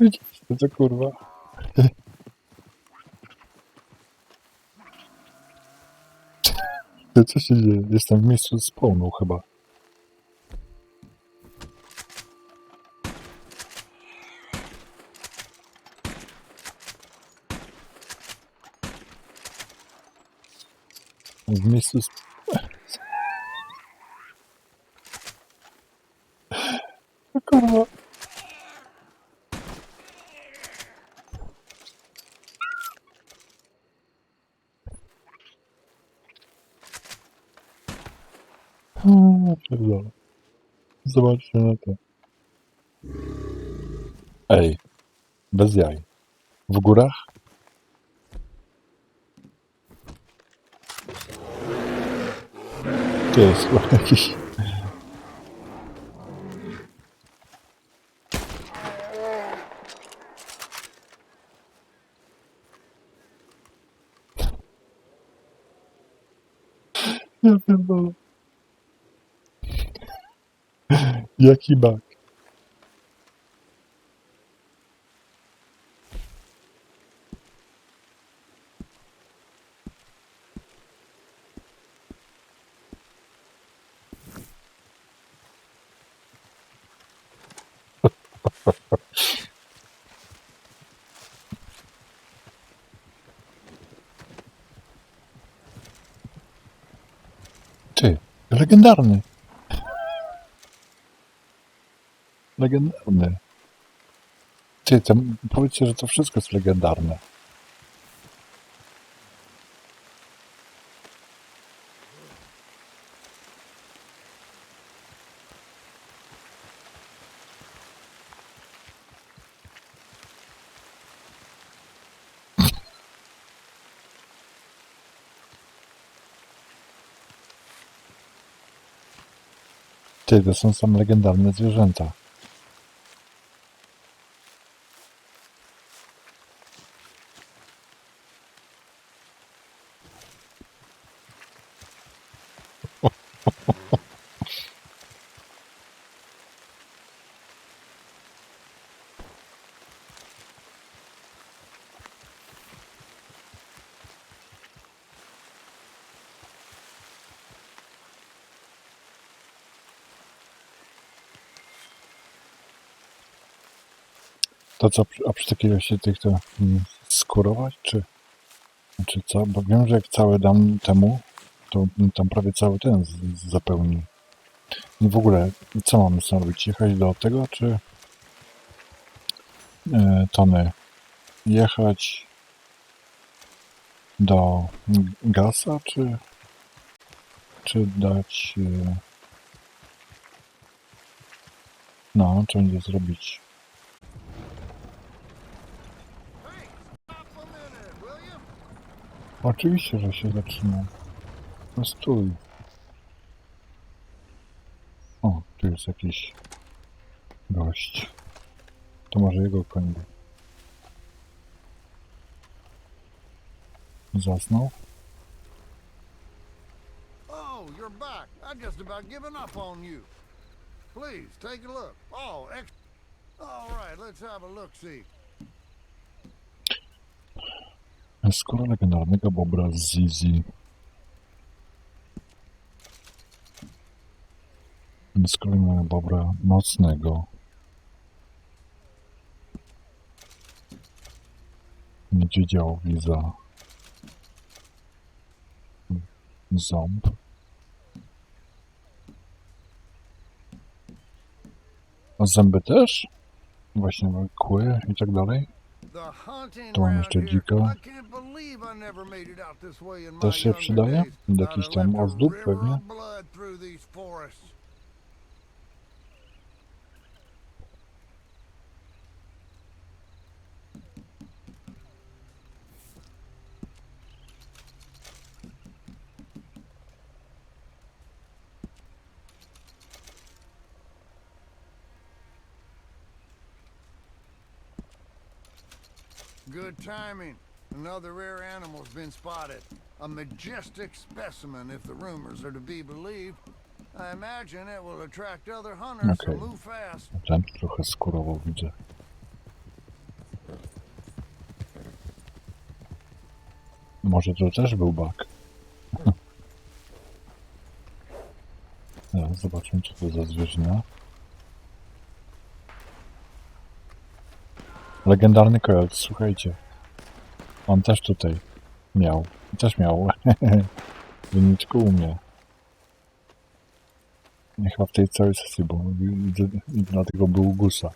Widzisz, to co kurwa? Co się dzieje? Jestem w miejscu spawnu chyba. W miejscu sp... Kurwa. O, pierdolę. Zobaczcie na to. Ej, bez jaj. W górach? To jest chyba jakiś... Ja pierdolę. Jaki bak? Ty, legendarny. Legendarny. Ty, tam powiedzcie, że to wszystko jest legendarne. Ty, to są same legendarne zwierzęta. To co, a przy takiej ilości tych to mm, skurować, czy, czy co? Bo wiem, że jak cały dam temu, to mm, tam prawie cały ten z, z zapełni. I w ogóle, co mamy z robić? Jechać do tego, czy e, tony? Jechać do gasa, czy, czy dać... E, no, co będzie zrobić? Oczywiście, że się zatrzyma. No stój. O, tu jest jakiś gość. To może jego koń. Zasnął? Oh, you're back. I just about given up on you. Please, take a look. Oh, ex- All right, let's have a look-see. Skóra legendarnego bobra Zizi. Skóra bobra nocnego. Niedźwiedzia liza. Ząb. A zęby też? Właśnie kły i tak dalej? Tu mam jeszcze dzika. I can't believe I never made it out this way in my Też się przydaje? Do jakichś tam ozdób pewnie? Good timing. Another rare animal's been spotted. A majestic specimen, if the rumors are to be believed. I imagine it will attract other hunters, Okay. so move fast. Ten trochę skurował, widzę. Może to też był bug. Zaraz zobaczymy, co to za zwierzyna. Legendarny kojot, słuchajcie. On też tutaj miał. Też miał. W wyniczku u mnie. Nie chyba w tej całej sesji, bo dlatego był gusa.